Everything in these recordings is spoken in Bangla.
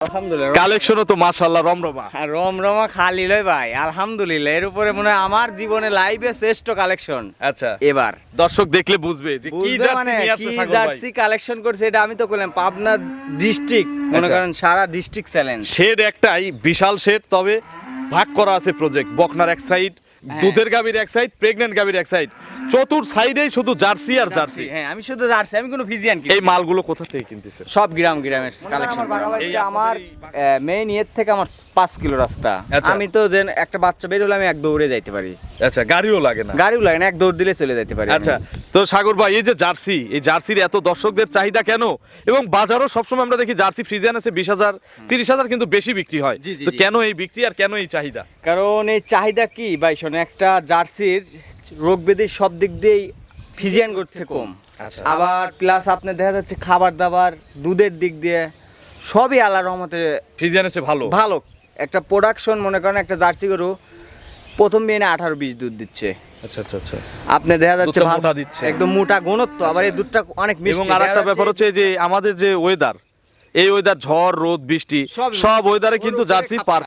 আলহামদুলিল্লাহ কালেকশনও তো মাশাল্লাহ রমরমা। রমরমা খালি লয় ভাই আলহামদুলিল্লাহ। এর উপরে মনে হয় আমার জীবনে লাইভে শ্রেষ্ঠ কালেকশন আচ্ছা। এবার। দর্শক দেখলে বুঝবে যে কি বুঝবে জার্সি মানে নিয়ে কি আসছে সাগর ভাই। জার্সি কালেকশন করছে এটা আমি তো করলাম পাবনা ডিস্ট্রিক্ট মনে আচ্ছা। করেন সারা ডিস্ট্রিক্ট চ্যালেঞ্জ শেড একটাই বিশাল শেড তবে ভাগ করা আছে প্রজেক্ট বকনার এক সাইড। দুধের গাভীর এক সাইড প্রেগনেন্ট গাভীর এক সাইড চতুর সাইডেই শুধু জার্সি আর জার্সি হ্যাঁ আমি শুধু জার্সি আমি কোনো ফিজিয়ান কিনি এই মালগুলো কোথা থেকে কিনতেছে সব গ্রাম গ্রামের কালেকশন এই আমার মেইন ইয়ের থেকে আমার পাঁচ কিলো রাস্তা। আচ্ছা। আমি তো যেন একটা বাচ্চা বের হলে আমি এক দৌড়ে যাইতে পারি। আচ্ছা গাড়িও লাগে না। গাড়িও লাগে না এক দৌড় দিলে চলে যাইতে পারি আচ্ছা তো সাগর ভাই এই যে জার্সি এই জার্সির এত দর্শকদের চাহিদা কেন? এবং বাজারও সবসময় আমরা দেখি জার্সি ফ্রিজিয়ান আছে বিশ হাজার তিরিশ হাজার কিন্তু বেশি বিক্রি হয়। তো কেন এই বিক্রি আর কেন এই চাহিদা? কারণ এই চাহিদা কি ভাই শোনো একটা জার্সির রোগ ব্যাধি সব দিক দিয়েই ফিজিয়ান করতে কম। আচ্ছা। আবার প্লাস আপনার দেখা যাচ্ছে খাবার দাবার দুধের দিক দিয়ে সবই আল্লাহ রহমতে ফিজিয়ান আছে ভালো। ভালো। একটা প্রোডাকশন মনে করেন একটা জার্সি গরু প্রথম বিয়ে আঠারো বিশ দুধ দিচ্ছে আচ্ছা আচ্ছা আচ্ছা আপনি দেখা যাচ্ছে মোটা দিচ্ছে। একদম মোটা ঘনত্ব আবার এই দুধটা অনেক মিষ্টি এবং আর ব্যাপার হচ্ছে যে আমাদের যে ওয়েদার এই ওয়েদার ঝড় রোদ বৃষ্টি। সব ওয়েদারে কিন্তু জার্সি পার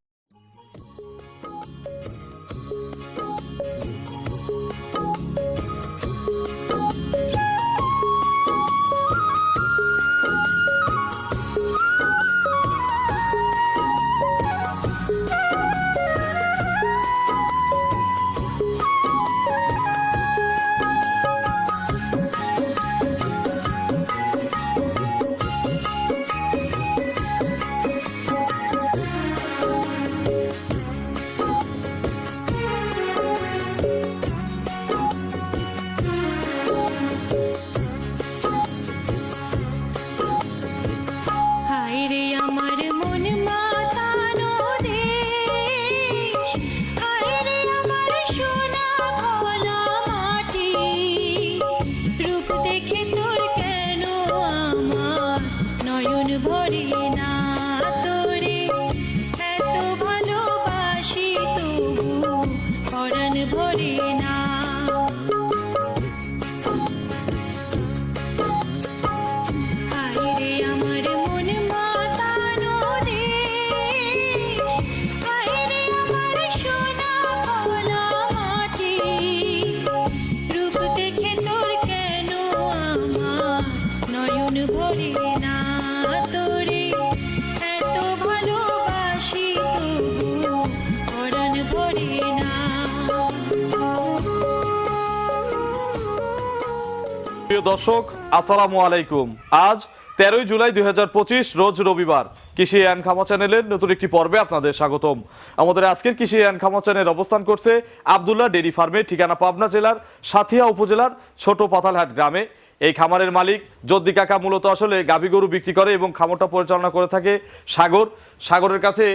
দর্শক, আসসালামু আলাইকুম। আজ তেরোই জুলাই দু হাজার পঁচিশ, রোজ রবিবার। কৃষি অ্যান্ড খামা চ্যানেলের নতুন একটি পর্বে আপনাদের স্বাগতম। আমাদের আজকের কৃষি অ্যান্ড খামা চ্যানেল অবস্থান করছে আবদুল্লাহ ডেরি ফার্মে, ঠিকানা পাবনা জেলার সাথিয়া উপজেলার ছোট পাতালহাট গ্রামে। এই খামারের মালিক জদ্দি কাকা মূলত আসলে গাভী গরু বিক্রি করে এবং খামারটা পরিচালনা করে থাকে সাগর। সাগরের কাছে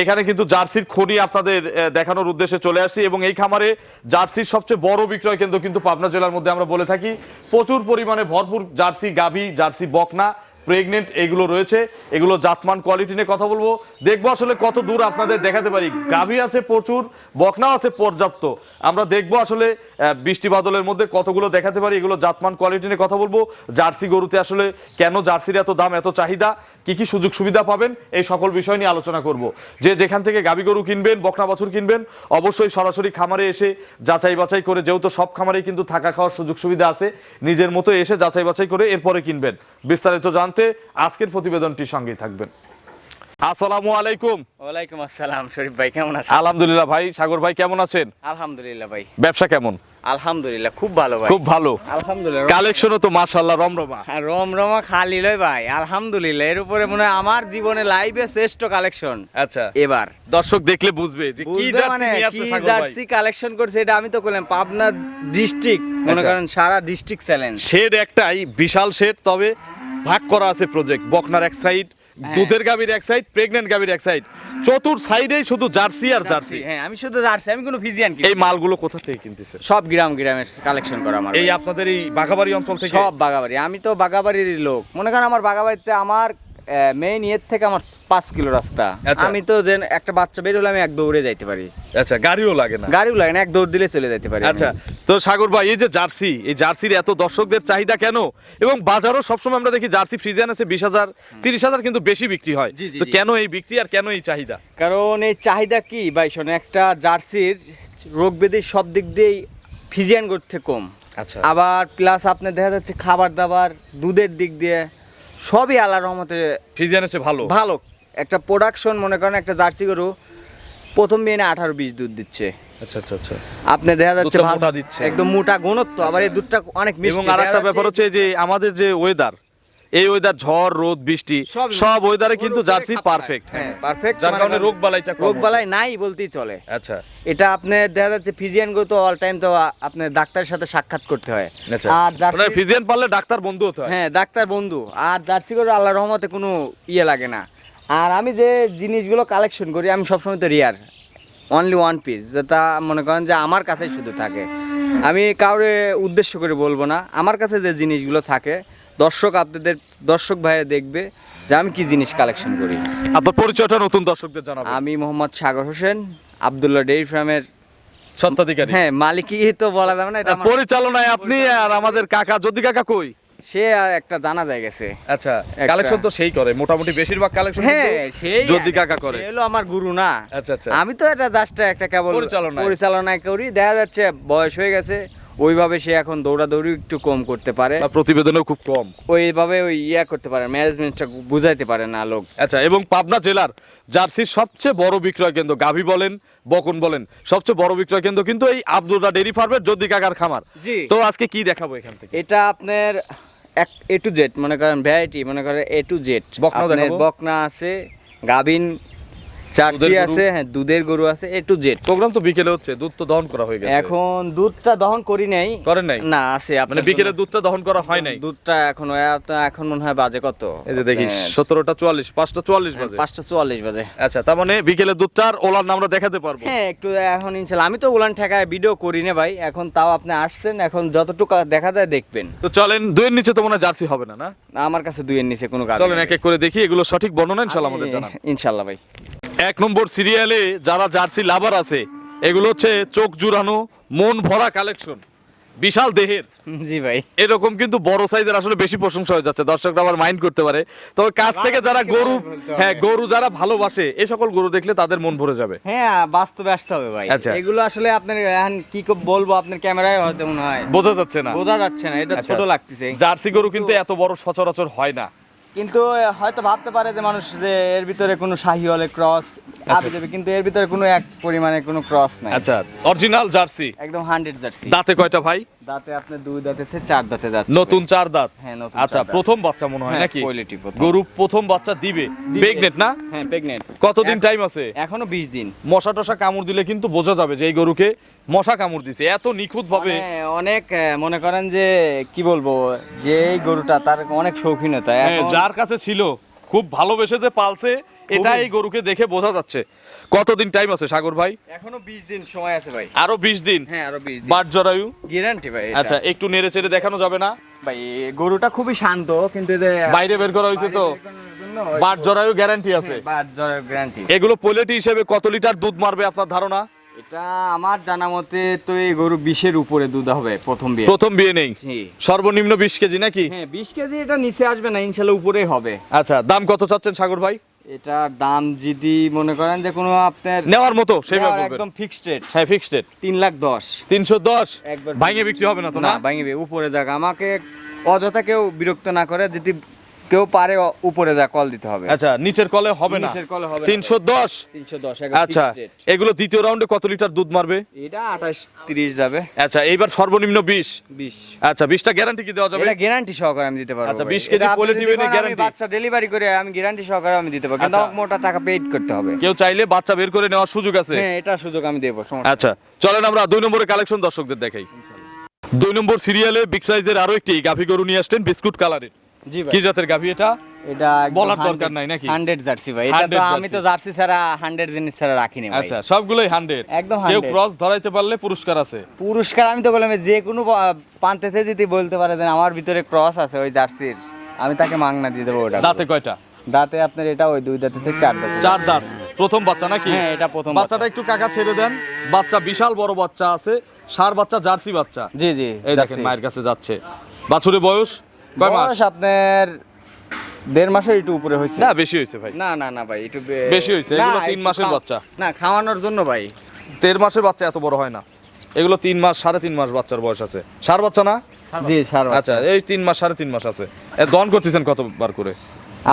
এখানে কিন্তু জার্সির খনি আপনাদের দেখানোর উদ্দেশ্যে চলে আসি এবং এই খামারে জার্সির সবচেয়ে বড় বিক্রয় কেন্দ্র কিন্তু পাবনা জেলার মধ্যে আমরা বলে থাকি। প্রচুর পরিমাণে ভরপুর জার্সি গাভী, জার্সি বকনা। প্রেগনেন্ট এগুলো রয়েছে, এগুলো জাতমান কোয়ালিটি নিয়ে কথা বলব। দেখব আসলে কত দূর আপনাদের দেখাতে পারি। গাভী আছে প্রচুর বকনা আছে পর্যাপ্ত। আমরা দেখব আসলে বৃষ্টি বাদলের মধ্যে কতগুলো দেখাতে পারি, এগুলো জাতমান কোয়ালিটি নিয়ে কথা বলব। জার্সি গরুতে আসলে কেন জার্সির এত দাম, এত চাহিদা, কি কি সুযোগ সুবিধা পাবেন, এই সকল বিষয় নিয়ে আলোচনা করব। যে যেখান থেকে গাভী গরু কিনবেন, বকনা বাছুর কিনবেন, অবশ্যই সরাসরি খামারে এসে যাচাই বাছাই করে, যেহেতু সব খামারেই কিন্তু থাকা খাওয়ার সুযোগ সুবিধা আছে, নিজের মতো এসে যাচাই বাছাই করে এরপরে কিনবেন। বিস্তারিত জানতে আজকের প্রতিবেদনটির সঙ্গেই থাকবেন। আসসালামু আলাইকুম। ওয়ালাইকুম আসসালাম শরীফ ভাই কেমন আছেন? আলহামদুলিল্লাহ ভাই সাগর ভাই কেমন আছেন? আলহামদুলিল্লাহ ভাই। ব্যবসা কেমন? আলহামদুলিল্লাহ খুব ভালো ভাই। খুব ভালো। আলহামদুলিল্লাহ কালেকশনও তো মাশাল্লাহ রমরমা। রমরমা খালি লয় ভাই আলহামদুলিল্লাহ। এর উপরে মনে হয় আমার জীবনে লাইভে শ্রেষ্ঠ কালেকশন। আচ্ছা। এবার। দর্শক দেখলে বুঝবে যে কি জার্সি মানে কি জার্সি কালেকশন করছে এটা আমি তো করলাম পাবনা ডিস্ট্রিক্ট। মনে আচ্ছা। করেন সারা ডিস্ট্রিক্ট চ্যালেঞ্জ শেড একটাই বিশাল শেড তবে ভাগ করা আছে প্রজেক্ট বকনার এক সাইড হ্যাঁ। দুধের গাভীর এক সাইড প্রেগনেন্ট গাভীর এক সাইড চতুর সাইডেই শুধু জার্সি আর জার্সি হ্যাঁ আমি শুধু জার্সি আমি কোনো ফিজিয়ান এই মালগুলো কোথা থেকে কিনতেছে? সব গ্রাম গ্রামের কালেকশন করা আমার এই আপনাদের এই বাগাবাড়ি অঞ্চল থেকে? সব বাগাবাড়ি আমি তো বাগাবাড়ির লোক। মনে করেন আমার বাগাবাড়িতে আমার মেইন ইয়ের থেকে আমার পাঁচ কিলো রাস্তা। আচ্ছা। আমি তো যে একটা বাচ্চা বের হলে আমি এক দৌড়ে যাইতে পারি। আচ্ছা গাড়িও লাগে না? গাড়িও লাগে না এক দৌড় দিলে চলে যাইতে পারি আচ্ছা তো সাগর ভাই এই যে জার্সি এই জার্সির এত দর্শকদের চাহিদা কেন? এবং বাজারও সবসময় আমরা দেখি জার্সি ফ্রিজিয়ান আছে বিশ হাজার তিরিশ হাজার কিন্তু বেশি বিক্রি হয়। তো কেন এই বিক্রি আর কেন এই চাহিদা? কারণ এই চাহিদা কি ভাই শোনো একটা জার্সির রোগ ব্যাধির সব দিক দিয়েই ফিজিয়ান করতে কম। আচ্ছা। আবার প্লাস আপনার দেখা যাচ্ছে খাবার দাবার দুধের দিক দিয়ে সবই আল্লাহ রহমতে সিজন আছে ভালো। ভালো। একটা প্রোডাকশন মনে করেন একটা জার্সি গরু প্রথম বিয়ে আঠারো বিশ দুধ দিচ্ছে। আচ্ছা আচ্ছা আচ্ছা। আপনি দেখা যাচ্ছে মোটা দিচ্ছে। একদম মোটা ঘনত্ব আবার এই দুধটা অনেক মিষ্টি এবং আর একটা ব্যাপার হচ্ছে যে আমাদের যে ওয়েদার এই ওয়েদার ঝড় রোদ বৃষ্টি সব- ওয়েদারে কিন্তু জার্সি পারফেক্ট হ্যাঁ পারফেক্ট যার কারণে রোগ বালাইটা রোগ বালাই নাই বলতেই চলে। আচ্ছা। এটা আপনি দেখা যাচ্ছে ফিজিয়ান তো অল টাইম তো আপনার ডাক্তারের সাথে সাক্ষাৎ করতে হয়। আচ্ছা। আর জার্সি মানে ফিজিয়ান পারলে ডাক্তার বন্ধু হতে হয়। হ্যাঁ ডাক্তার বন্ধু। আর জার্সি গরু রহমতে কোনো ইয়ে লাগে না। আর আমি যে জিনিসগুলো কালেকশন করি আমি সবসময় তো রিয়ার অনলি ওয়ান পিস যেটা মনে করেন যে আমার কাছে শুধু থাকে। আমি কাউরে উদ্দেশ্য করে বলব না। আমার কাছে যে জিনিসগুলো থাকে দর্শক আপনাদের দর্শক ভাইয়া দেখবে যে আমি কি জিনিস কালেকশন করি। আপনার পরিচয়টা নতুন দর্শকদের জানাবেন। আমি মোহাম্মদ সাগর হোসেন আবদুল্লাহ ডেইরি ফার্মের সত্ত্বাধিকারী হ্যাঁ মালিকই তো বলা যাবে না এটা পরিচালনায় আপনি আর আমাদের কাকা যদি কাকা কই? সে একটা জানা যায় গেছে। আচ্ছা কালেকশন তো সেই করে মোটামুটি বেশিরভাগ কালেকশন হ্যাঁ সেই যদি কাকা করে। হলো আমার গুরু না। আচ্ছা আচ্ছা। আমি তো এটা জাস্ট একটা কেবল পরিচালনা পরিচালনায় করি দেখা যাচ্ছে বয়স হয়ে গেছে ওইভাবে সে এখন দৌড়াদৌড়ি একটু কম করতে পারে। প্রতিবেদনও খুব কম। ওইভাবে ওই ইয়া করতে পারে ম্যানেজমেন্টটা বুঝাইতে পারে না লোক। আচ্ছা এবং পাবনা জেলার জার্সির সবচেয়ে বড় বিক্রয় কেন্দ্র গাভী বলেন বকন বলেন সবচেয়ে বড় বিক্রয় কেন্দ্র কিন্তু এই আব্দুল্লাহ ডেরি ফার্মের যদি কাকার খামার। জি। তো আজকে কি দেখাবো এখান থেকে? এটা আপনার এক এ টু জেড মনে করেন ভ্যারাইটি মনে করেন এ টু জেড বকনা আছে গাবিন জার্সি দুধের গরু? আছে হ্যাঁ দুধের গরু আছে এ টু জেড প্রোগ্রাম তো বিকেলে হচ্ছে দুধ তো দহন করা হয়ে গেছে। এখন দুধটা দহন করি নাই। করেন নাই? না আছে মানে বিকেলে দুধটা দহন করা হয় নাই? দুধটা এখন এখন মনে হয় বাজে কত? এই যে দেখি হ্যাঁ, সতেরোটা চুয়াল্লিশ পাঁচটা চুয়াল্লিশ বাজে। পাঁচটা চুয়াল্লিশ বাজে। আচ্ছা তার মানে বিকেলে দুধটা আর ওলার নামটা দেখাতে পারব। হ্যাঁ একটু এখন ইনশাল্লাহ। আমি তো উলান ঠেকায় ভিডিও করি না ভাই এখন তাও আপনি আসছেন এখন যতটুকু দেখা যায় দেখবেন। তো চলেন দুইয়ের নিচে তো মনে হয় জার্সি হবে না না? আমার কাছে দুইয়ের নিচে কোনো কাজ চলেন এক এক করে দেখি এগুলো সঠিক বর্ণনা ইনশাল্লাহ আমাদের জানান। ইনশাল্লাহ ভাই। এক নম্বর সিরিয়ালে যারা জার্সি লাভার আছে এগুলো হচ্ছে চোখ জুড়ানো মন ভরা কালেকশন বিশাল দেহের। জি ভাই। এরকম কিন্তু বড় সাইজের আসলে বেশি প্রশংসা হয়ে যাচ্ছে দর্শকরা আবার মাইন্ড করতে পারে। তবে কাছ থেকে যারা গরু হ্যাঁ গরু যারা ভালোবাসে এই সকল গরু দেখলে তাদের মন ভরে যাবে। হ্যাঁ বাস্তবে আসতে হবে ভাই। আচ্ছা। এগুলো আসলে আপনার এখন কি বলব আপনার ক্যামেরায় হয়তো মনে হয়। বোঝা যাচ্ছে না। বোঝা যাচ্ছে না এটা আচ্ছা। ছোট লাগতেছে। জার্সি গরু কিন্তু এত বড় সচরাচর হয় না। কিন্তু হয়তো ভাবতে পারে যে মানুষ যে এর ভিতরে কোনো শাহি হলে ক্রস আবে যাবে কিন্তু এর ভিতরে কোনো এক পরিমাণে কোনো ক্রস নাই। আচ্ছা অরিজিনাল জার্সি একদম হান্ড্রেড জার্সি দাঁতে কয়টা ভাই? দাঁতে আপনার দুই দাঁতে থেকে চার দাঁতে যাচ্ছে। নতুন চার দাঁত? হ্যাঁ, নতুন আচ্ছা প্রথম বাচ্চা মনে হয় হ্যাঁ, নাকি? quality প্রথম। গরু প্রথম বাচ্চা দিবে। প্রেগনেট না? হ্যাঁ প্রেগনেন্ট কতদিন টাইম আছে? এখনও বিশ দিন। মশা টশা কামড় দিলে কিন্তু বোঝা যাবে যে এই গরুকে মশা কামড় দিছে। এত নিখুঁত ভাবে মানে অনেক মনে করেন যে কি বলব যে এই গরুটা তার অনেক শৌখিনতা। হ্যাঁ, এখন যার কাছে ছিল খুব ভালোবেসে যে পালছে এটা এই গরুকে দেখে বোঝা যাচ্ছে। কতদিন টাইম আছে সাগর ভাই? এখনও বিশ দিন সময় আছে ভাই। আরও বিশ দিন? হ্যাঁ আরও বিশ দিন। বাট জরায়ু? গ্যারান্টি ভাই আচ্ছা একটু নেড়ে চেড়ে দেখানো যাবে না? ভাই গরুটা খুবই শান্ত কিন্তু বাইরে বের করা হয়েছে তো? বাট জরায়ু গ্যারান্টি আছে। হ্যাঁ, বাট জ্বরের গ্যারান্টি এগুলো পোলেটি হিসেবে কত লিটার দুধ মারবে আপনার ধারণা? এটা আমার জানা মতে তো এই গরু বিশের উপরে দুধ হবে প্রথম বিয়ে। প্রথম বিয়ে নেই? সর্বনিম্ন বিশ কেজি নাকি? হ্যাঁ বিশ কেজি এটা নিচে আসবে না ইনশাল্লাহ উপরেই হবে। আচ্ছা দাম কত চাচ্ছেন সাগর ভাই? এটার দাম যদি মনে করেন যে কোনো আপনার নেওয়ার মতো সেভাবে একদম ফিক্সড রেট হ্যাঁ ফিক্সড রেট তিন লাখ দশ। তিনশো দশ? একবার ভাঙে বিক্রি হবে না তো না ভাঙবে উপরে যাক। আমাকে অযথা কেউ বিরক্ত না করে যদি কেউ পারে উপরে যা কল দিতে হবে। আচ্ছা নিচের কলে হবে না। নিচের কলে হবে না। তিনশো দশ? তিনশো দশ আচ্ছা এগুলো দ্বিতীয় রাউন্ডে কত লিটার দুধ মারবে? এটা আঠাশ তিরিশ যাবে। আচ্ছা এইবার সর্বনিম্ন বিশ। বিশ। আচ্ছা বিশটা গ্যারান্টি কি দেওয়া যাবে? এটা গ্যারান্টি সহকারে আমি দিতে পারব আচ্ছা, ভাই। 20 কেজি করেন, আমি guarantee? বাচ্চা ডেলিভারি করে আমি গ্যারান্টি সহকারে আমি দিতে পারব। কিন্তু আচ্ছা। মোটা টাকা পেইড করতে হবে। কেউ চাইলে বাচ্চা বের করে নেওয়ার সুযোগ আছে। হ্যাঁ এটা সুযোগ আমি দেবো সমস্যা আচ্ছা চলেন আমরা দুই নম্বরের কালেকশন দর্শকদের দেখাই। দুই নম্বর সিরিয়ালে বিগ সাইজের আরও একটি গাভি গরু নিয়ে আসলেন বিস্কুট কালারের কি জাতের গাভি এটা? এটা বলার দরকার নাই নাকি? হান্ড্রেড জার্সি ভাই। এটা তো আমি তো জার্সি। ছাড়া হান্ড্রেড জিনিস ছাড়া রাখিনি ভাই। আচ্ছা সবগুলোই হান্ড্রেড একদম কেউ ক্রস ধরাইতে পারলে পুরস্কার আছে। পুরস্কার আমি তো বললাম যে কোনো পান্তেতে যদি বলতে পারে যে আমার ভিতরে ক্রস আছে ওই জার্সির আমি তাকে মাংনা দিয়ে দেবো ওটা। দাঁতে কয়টা? দাঁতে আপনার এটা ওই দুই দাঁতে থেকে চার দাঁতে। চার দাঁত। প্রথম বাচ্চা নাকি? হ্যাঁ এটা প্রথম বাচ্চাটা একটু কাকা ছেড়ে দেন। বাচ্চা বিশাল বড় বাচ্চা আছে সার বাচ্চা জার্সি বাচ্চা। জি জি এই দেখেন মায়ের কাছে যাচ্ছে। বাছুরের বয়স? বয়স আপনার দেড় মাসের একটু উপরে হয়েছে। না বেশি হয়েছে ভাই। না না না ভাই একটু বেশি হয়েছে, এগুলো তিন মাসের বাচ্চা। না খাওয়ানোর জন্য ভাই। দেড় মাসের বাচ্চা এত বড় হয় না। এগুলো তিন মাস সাড়ে তিন মাস বাচ্চার বয়স আছে। সার বাচ্চা না? জি সার আচ্ছা এই তিন মাস সাড়ে তিন মাস আছে। দন করতেছেন কতবার করে?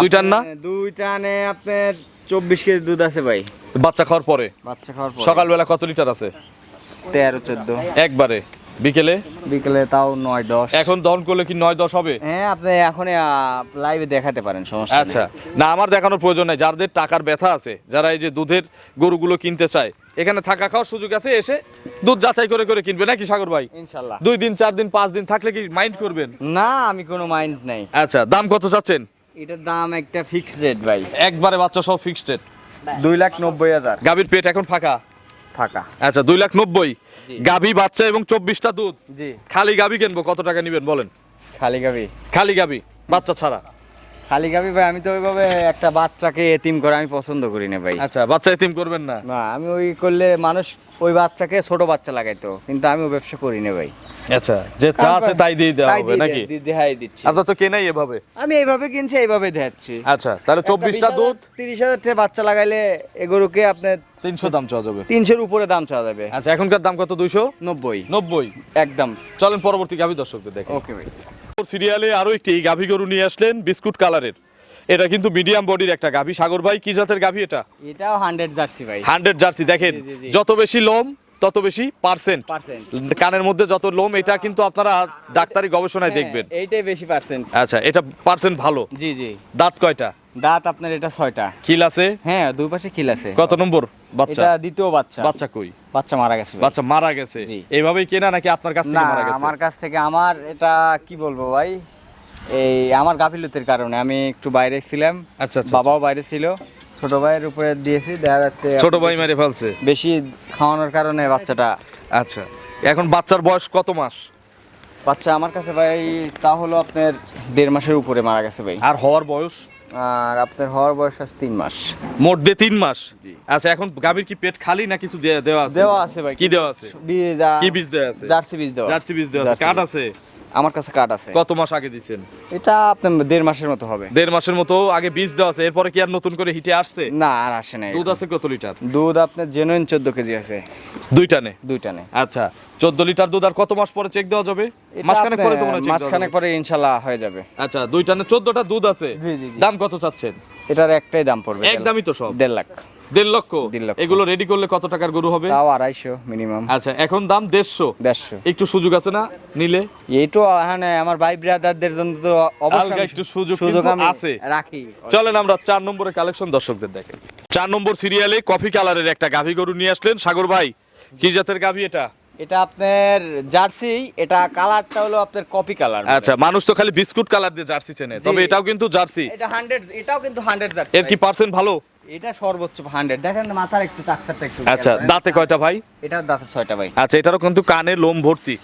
দুইটার না? দুই টানে আপনার চব্বিশ কেজি দুধ আছে ভাই। বাচ্চা খাওয়ার পরে? বাচ্চা খাওয়ার পর। সকালবেলা কত লিটার আছে? তেরো চোদ্দ। একবারে। বিকেলে? বিকেলে তাও নয় দশ। এখন দহন করলে কি নয় দশ হবে? হ্যাঁ আপনি এখন লাইভে দেখাতে পারেন সমস্যা আচ্ছা। না আমার দেখানোর প্রয়োজন নাই। যাদের টাকার ব্যথা আছে যারা এই যে দুধের গরুগুলো কিনতে চায় এখানে থাকা খাওয়ার সুযোগ আছে এসে দুধ যাচাই করে করে কিনবে নাকি সাগর ভাই? ইনশাল্লাহ। দুই দিন চার দিন পাঁচ দিন থাকলে কি মাইন্ড করবেন? না আমি কোনো মাইন্ড নাই। আচ্ছা দাম কত চাচ্ছেন? এটার দাম একটা ফিক্সড রেট ভাই। একবারে বাচ্চা সব ফিক্সড রেট দুই লাখ নব্বই হাজার। গাভীর পেট এখন ফাঁকা? ফাঁকা। আচ্ছা দুই লাখ নব্বই। গাভী বাচ্চা এবং চব্বিশটা দুধ। জি। খালি গাভী কিনবো কত টাকা নিবেন বলেন? খালি গাবি খালি গাভী বাচ্চা ছাড়া। খালি গাবি ভাই আমি তো ওইভাবে একটা বাচ্চাকে এতিম করে আমি পছন্দ করি না ভাই। আচ্ছা বাচ্চা এতিম করবেন না। না আমি ওই করলে মানুষ ওই বাচ্চাকে ছোট বাচ্চা লাগাইতো কিন্তু আমি ব্যবসা করি না ভাই। আচ্ছা যে চা আছে তাই দিয়ে দেওয়া হবে নাকি? দেখাই দিচ্ছি। আচ্ছা তো কেনাই এভাবে? আমি এইভাবে কিনছি এইভাবে দেখাচ্ছি। আচ্ছা তাহলে চব্বিশটা দুধ? তিরিশ হাজার টাকা বাচ্চা লাগাইলে এ গরুকে আপনার তিনশো দাম চাওয়া যাবে। তিনশোর উপরে দাম চাওয়া যাবে। আচ্ছা এখনকার দাম কত দুইশো? নব্বই। নব্বই? একদম। চলেন পরবর্তী গাভী দর্শকদের দেখেন ওকে ভাই। সিরিয়ালে আরও একটি গাভী গরু নিয়ে আসলেন বিস্কুট কালারের। এটা কিন্তু মিডিয়াম বডির একটা গাভী। সাগর ভাই কি জাতের গাভী এটা? এটাও হান্ড্রেড জার্সি ভাই। হান্ড্রেড জার্সি দেখেন। যত বেশি লোম তত বেশি পার্সেন্ট কানের মধ্যে যত লোম এটা কিন্তু আপনারা ডাক্তারি গবেষণায় দেখবেন। এইটাই বেশি পার্সেন্ট আচ্ছা এটা পার্সেন্ট ভালো? জি জি। দাঁত কয়টা? দাঁত আপনার এটা ছয়টা। খিল আছে? হ্যাঁ দুই পাশে খিল আছে। কত নম্বর? বাচ্চা? এটা দ্বিতীয় বাচ্চা। বাচ্চা কই? বাচ্চা মারা গেছে বাচ্চা মারা গেছে। এইভাবেই কেনা নাকি আপনার কাছ থেকে মারা গেছে? আমার কাছ থেকে আমার এটা কি বলব ভাই? এই আমার গাফিলতির কারণে আমি একটু বাইরে ছিলাম। আচ্ছা আচ্ছা বাবাও বাইরে ছিল। ছোট ভাইয়ের উপরে দিয়েছি দেখা যাচ্ছে ছোট ভাই মেরে ফেলছে। বেশি খাওয়ানোর কারণে বাচ্চাটা আচ্ছা এখন বাচ্চার বয়স কত মাস? বাচ্চা আমার কাছে ভাই তা হলো আপনার দেড় মাসের উপরে মারা গেছে ভাই। আর হওয়ার বয়স? আর আপনার হওয়ার বয়স আছে তিন মাস। মোট দিয়ে তিন মাস? আচ্ছা এখন গাভীর কি পেট খালি না কিছু দেওয়া আছে? দেওয়া আছে ভাই কি দেওয়া আছে? কি বীজ দেওয়া আছে? জার্সি বীজ দেওয়া। জার্সি বীজ দেওয়া আছে বীজ। আছে? আমার কাছে কার্ড আছে। কত মাস আগে দিছেন? এটা আপনার দেড় মাসের মতো হবে। দেড় মাসের মতো আগে বীজ দেওয়া আছে এরপরে কি আর নতুন করে হিটে আসছে? না আর আসে না দুধ আছে কত লিটার? দুধ আপনার জেনুইন চোদ্দ কেজি আছে। দুইটা নে দুইটা নেই আচ্ছা চোদ্দ লিটার দুধ আর কত মাস পরে চেক দেওয়া যাবে? মাসখানেক পরে তো মাসখানেক পরে ইনশাল্লাহ হয়ে যাবে। আচ্ছা দুইটা নে চোদ্দটা দুধ আছে। দাম কত চাচ্ছেন? এটার একটাই দাম পড়বে। একদমই তো সব। দেড় লাখ। দেড় লক্ষ? এগুলো রেডি করলে কত টাকার গরু হবে? তাও আড়াইশো মিনিমাম আচ্ছা এখন দাম দেড়শো। দেড়শো। একটু সুযোগ আছে না নিলে? এইটো এখানে আমার ভাই ব্রাদারদের জন্য তো অবশ্যই একটু সুযোগ সুযোগ আছে। রাখি। চলেন আমরা চার নম্বরের কালেকশন দর্শকদের দেখেন চার নম্বর সিরিয়ালে কফি কালারের একটা গাভী গরু নিয়ে আসলেন। সাগর ভাই কি জাতের গাভী এটা? এটা আপনার জার্সি এটা কালারটা হলো আপনার কপি কালার আচ্ছা মানুষ তো খালি বিস্কুট কালার দিয়ে জার্সি চেনে তবে এটাও কিন্তু জার্সি। এটা হান্ড্রেড এটাও কিন্তু হান্ড্রেড জার্সি। এর কি পার্সেন্ট ভালো? এটা সর্বোচ্চ হান্ড্রেড দেখেন মাথার একটু টাকচারটা একটু আচ্ছা দাঁতে কয়টা ভাই? এটা দাঁতে ছয়টা ভাই। আচ্ছা এটারও কিন্তু কানে লোম ভর্তি।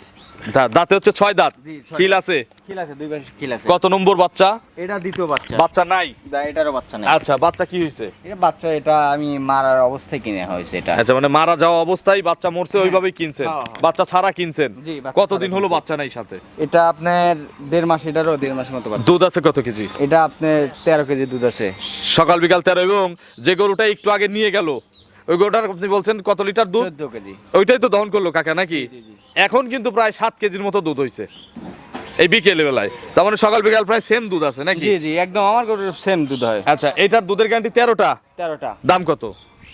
দাঁতে হচ্ছে ছয় দাঁত। খিল আছে? কিল আছে দুই পাশে কিল আছে। কত নম্বর বাচ্চা? এটা দ্বিতীয় বাচ্চা। বাচ্চা নাই? এটারও বাচ্চা নেই। আচ্ছা বাচ্চা কি হয়েছে? এটা বাচ্চা এটা আমি মারার অবস্থায় কিনে হয়েছে এটা। আচ্ছা মানে মারা যাওয়া অবস্থায় বাচ্চা মরছে ওইভাবেই কিনছেন? হ্যাঁ, হ্যাঁ। বাচ্চা ছাড়া কিনছেন? কতদিন হলো বাচ্চা নাই সাথে? এটা আপনার দেড় মাস এটারও দেড় মাসের মতো দুধ আছে কত কেজি? এটা আপনার তেরো কেজি দুধ আছে। সকাল বিকাল তেরো এবং যে গরুটা একটু আগে নিয়ে গেল ওই গরুটার আপনি বলছেন কত লিটার দুধ? চোদ্দ কেজি। ওইটাই তো দহন করল কাকা নাকি। এখন কিন্তু প্রায় সাত কেজির মতো দুধ হয়েছে এই বিকেল বেলায়। তার মানে সকাল বিকাল প্রায় সেম দুধ আছে নাকি? জি জি একদম আমার গরুর সেম দুধ হয়। আচ্ছা এটার দুধের গ্যারান্টি তেরোটা? তেরোটা। দাম কত?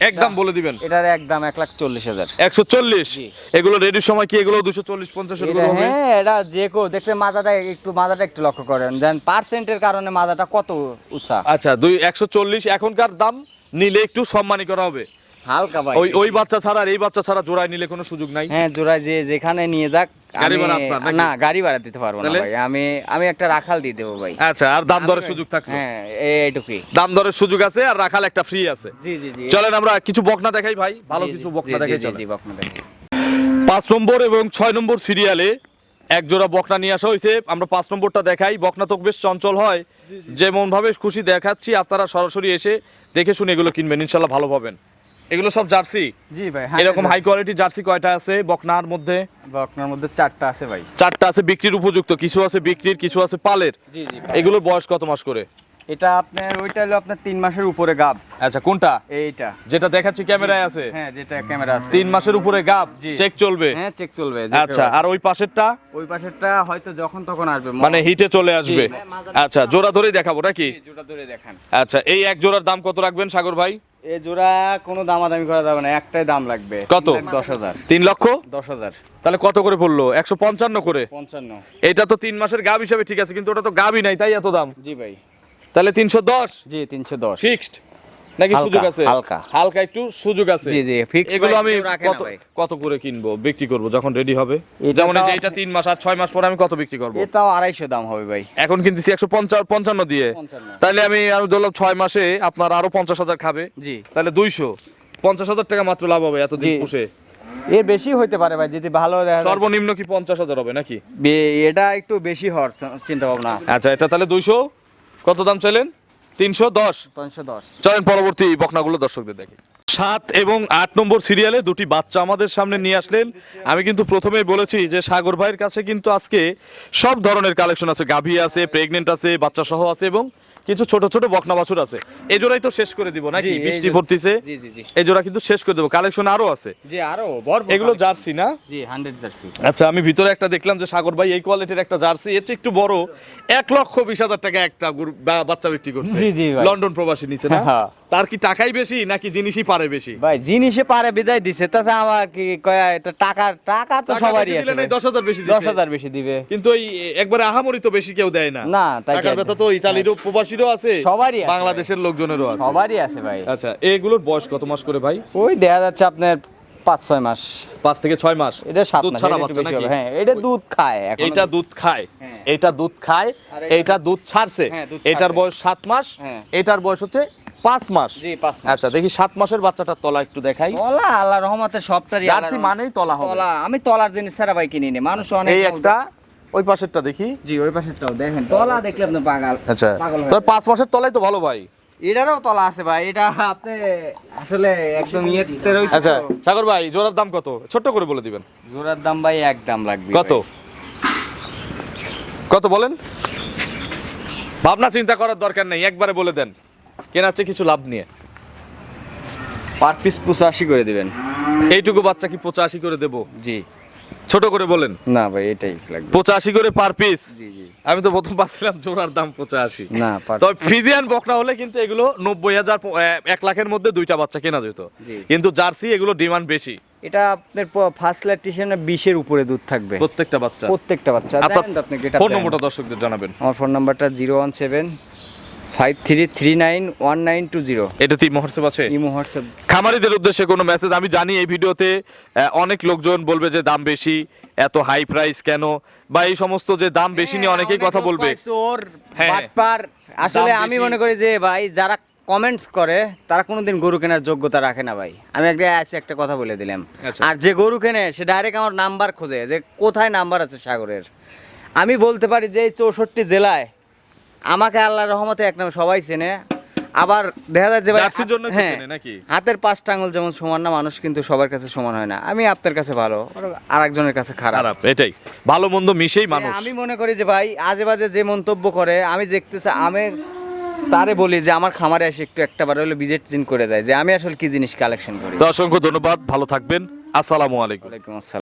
একদম বলে দিবেন। এটার একদম এক লাখ চল্লিশ হাজার। একশো চল্লিশ? এগুলো রেডির সময় কি এগুলো দুশো চল্লিশ পঞ্চাশ হ্যাঁ এটা যে কেউ দেখতে মাজাটা একটু মাজাটা একটু লক্ষ্য করেন। দেন পার্সেন্টের কারণে মাজাটা কত উৎসাহ আচ্ছা দুই একশো চল্লিশ এখনকার দাম নিলে একটু সম্মানী করা হবে। হালকা ভাই। ওই ওই বাচ্চা ছাড়া আর এই বাচ্চা ছাড়া জোড়ায় নিলে কোনো সুযোগ নাই? হ্যাঁ জোড়ায় যে যেখানে নিয়ে যাক গাড়ি ভাড়া আপনার নাকি? না গাড়ি ভাড়া দিতে পারব না তাহলে? ভাই। আমি আমি একটা রাখাল দিয়ে দেবো ভাই। আচ্ছা আর দাম দরের সুযোগ থাকবে হ্যাঁ এই- এইটুকুই দাম দরের সুযোগ আছে আর রাখাল একটা ফ্রি আছে। জি জি জি। চলেন আমরা কিছু বকনা দেখাই ভাই। ভালো জি, কিছু বকনা জি, দেখাই জি, চলেন। জি, বকনা দেখাই। পাঁচ নম্বর এবং ছয় নম্বর সিরিয়ালে এক জোড়া বকনা নিয়ে আসা হয়েছে। আমরা পাঁচ নম্বরটা দেখাই। বকনা তো বেশ চঞ্চল হয়। যেমন ভাবে খুশি দেখাচ্ছি আপনারা সরাসরি এসে দেখে শুনে এগুলো কিনবেন। ইনশাল্লাহ ভালো পাবেন। এগুলো সব জার্সি? জি ভাই এরকম হাই কোয়ালিটি জার্সি কয়টা আছে বকনার মধ্যে? আপনার মধ্যে চারটা আছে ভাই। চারটা আছে বিক্রির উপযুক্ত কিছু আছে বিক্রির কিছু আছে পালের। জি জি এগুলোর বয়স কত মাস করে? এটা আপনার ওইটা হলো আপনার তিন মাসের উপরে গাব। আচ্ছা কোনটা? এইটা। যেটা দেখাচ্ছি ক্যামেরায় আছে? হ্যাঁ যেটা ক্যামেরা আছে। তিন মাসের উপরে গাব চেক চলবে? হ্যাঁ চেক চলবে আচ্ছা আর ওই পাশেরটা? ওই পাশেরটা হয়তো যখন তখন আসবে মানে হিটে চলে আসবে। আচ্ছা জোড়া ধরেই দেখাবো নাকি? জোড়া ধরে দেখান। আচ্ছা এই এক জোড়ার দাম কত রাখবেন সাগর ভাই? এই জোড়া কোনো দামাদামি করা যাবে না একটাই দাম লাগবে। কত? দশ হাজার। তিন লক্ষ? দশ হাজার। তাহলে কত করে পড়ল? একশো পঞ্চান্ন করে। পঞ্চান্ন। এটা তো তিন মাসের গাব হিসাবে ঠিক আছে কিন্তু ওটা তো গাবই নাই তাই এত দাম? জি ভাই। তাহলে তিনশো দশ? জি তিনশো দশ। ফিক্সড নাকি সুযোগ আছে? হালকা। হালকা একটু সুযোগ আছে। জি, জি, fixed এগুলো আমি কত কত করে কিনবো? বিক্রি করব যখন রেডি হবে? যেমন এই যে এটা তিন মাস আর ছয় মাস পরে আমি কত বিক্রি করব? এটাও আড়াইশো দাম হবে ভাই। এখন কিনতেছি একশো পঞ্চান্ন দিয়ে। তাহলে আমি আরও ধরলাম ছয় মাসে আপনার আরও পঞ্চাশ হাজার খাবে। জি। তাহলে দুইশো। পঞ্চাশ হাজার টাকা মাত্র লাভ হবে এতদিন। পুষে। এর বেশি হইতে পারে ভাই যদি ভালো সর্বনিম্ন কি পঞ্চাশ হাজার হবে নাকি? এটা একটু বেশি হওয়ার চিন্তা ভাবনা আচ্ছা এটা তাহলে দুইশো। কত দাম চাইলেন? তিনশো দশ। তিনশো দশ। চলেন পরবর্তী বকনাগুলো দর্শকদের দেখি। সাত এবং আট নম্বর সিরিয়ালে দুটি বাচ্চা আমাদের সামনে নিয়ে আসলেন। আমি কিন্তু প্রথমেই বলেছি যে সাগর ভাইয়ের কাছে কিন্তু আজকে সব ধরনের কালেকশন আছে। গাভী আছে প্রেগনেন্ট আছে বাচ্চা সহ আছে এবং কিছু ছোট ছোট বকনা বাছুর আছে। এই জোড়াই তো শেষ করে দিব নাকি? বৃষ্টি পড়তেছে জি, জি, জি। এই জোড়া কিন্তু শেষ করে দেবো। কালেকশন আরও আছে। জি আরও বড় এগুলো জার্সি না? জি হান্ড্রেড জার্সি। আচ্ছা আমি ভিতরে একটা দেখলাম যে সাগর ভাই এই কোয়ালিটির একটা জার্সি এর একটু বড়। এক লক্ষ বিশ হাজার টাকা একটা বাচ্চা বিক্রি করছে। জি, জি ভাই। লন্ডন প্রবাসী নিছে না? হ্যাঁ। তার কি টাকাই বেশি নাকি জিনিসই পারে বেশি? ভাই জিনিসে পারে বিদায় দিছে। তাতে আমার কি কয় এটা টাকার টাকা তো সবারই আছে। দশ হাজার বেশি দশ দিছে। হাজার বেশি দিবে। কিন্তু ওই একবারে আহামরি তো বেশি কেউ দেয় না। না, টাকার ব্যথা তো ইতালিরও প্রবাসীরও আছে সবারই আছে বাংলাদেশের লোকজনেরও আছে। সবারই আছে ভাই। আচ্ছা এগুলোর বয়স কত মাস করে ভাই? ওই দেখা যাচ্ছে আপনার পাঁচ ছয় মাস। পাঁচ থেকে ছয় মাস? এটা সাত দুধ ছাড়া এটা বাচ্চা নাকি? হ্যাঁ এটা দুধ খায় এখন এইটা দুধ। খায়। এটা দুধ খায় এটা- দুধ ছাড়ছে। হ্যাঁ, এটার বয়স সাত মাস হ্যাঁ। এটার বয়স হচ্ছে পাঁচ মাস? জি, পাঁচ মাস। আচ্ছা দেখি সাত মাসের বাচ্চাটার তলা একটু দেখাই। তলা আল্লাহ রহমতের সবটারই আল্লাহর জার্সি মানেই তলা হবে। তলা আমি তলার জিনিস ছাড়া ভাই কিনি নি মানুষ অনেক এই একটা ওই পাশেরটা দেখি। জি ওই পাশেরটাও দেখেন তলা দেখলে আপনি পাগল আচ্ছা তবে পাঁচ মাসের তলাই তো ভালো ভাই। এটারও তলা আছে ভাই এটা আপনি আসলে একদম ইয়েতে রয়েছে আচ্ছা সাগর ভাই জোড়ার দাম কত? ছোট্ট করে বলে দিবেন। জোড়ার দাম ভাই এক দাম লাগবে কত? কত বলেন? ভাবনা চিন্তা করার দরকার নেই একবারে বলে দেন। কেনাচ্ছে কিছু লাভ নিয়ে। পার পিস পঁচাশি করে দিবেন। এইটুকু বাচ্চা কি পঁচাশি করে দেব? জি। ছোট করে বলেন। না ভাই এটাই লাগবে। পঁচাশি করে পার পিস? জি জি। আমি তো প্রথম পাচ্ছিলাম জোড়ার দাম পঁচাশি। না তবে ফিজিয়ান বকনা হলে কিন্তু এগুলো নব্বই হাজার এক লাখের মধ্যে দুইটা বাচ্চা কেনা যেত। কিন্তু জার্সি এগুলো ডিমান্ড বেশি। এটা আপনার ফার্স্ট ল্যাকটেশনে বিশের উপরে দুধ থাকবে। প্রত্যেকটা বাচ্চা। প্রত্যেকটা বাচ্চা। আপনার দেন তো আপনি যেটা ফোন নম্বরটা দর্শকদের জানাবেন। আমার ফোন নাম্বারটা zero one seven five three three nine one nine two zero এটা আছে? ইমো হোয়াটসঅ্যাপ খামারিদের উদ্দেশ্যে কোনো মেসেজ আমি জানি এই ভিডিওতে অনেক লোকজন বলবে যে দাম বেশি এত হাই প্রাইস কেন? বা এই সমস্ত যে দাম বেশি নিয়ে অনেকেই কথা বলবে। চোর হ্যাঁ। বাটপার। আসলে আমি মনে করি যে ভাই যারা কমেন্টস করে তারা কোনোদিন গরু কেনার যোগ্যতা রাখে না ভাই। আমি একটা আছে একটা কথা বলে দিলাম। আচ্ছা। আর যে গরু কেনে সে ডাইরেক্ট আমার নাম্বার খোঁজে যে কোথায় নাম্বার আছে সাগরের। আমি বলতে পারি যে এই চৌষট্টি জেলায় আমাকে আল্লাহর রহমতে এক নামে সবাই চেনে। আবার দেখা যায় যে ভাই জার্সির জন্যই তো হ্যাঁ, চেনে নাকি? হাতের পাঁচটা আঙুল যেমন সমান না মানুষ কিন্তু সবার কাছে সমান হয় না। আমি আপনার কাছে ভালো আর একজনের কাছে খারাপ। খারাপ এটাই। ভালো মন্দ মিশেই মানুষ। আমি মনে করি যে ভাই আজে বাজে যে মন্তব্য করে আমি দেখতে চাই আমি তারে বলি যে আমার খামারে এসে একটু একটা বার হলে বিজেট চিন করে দেয় যে আমি আসলে কি জিনিস কালেকশন করি। তো অসংখ্য ধন্যবাদ ভালো থাকবেন। আসসালামু আলাইকুম। ওয়ালাইকুম আসসালাম।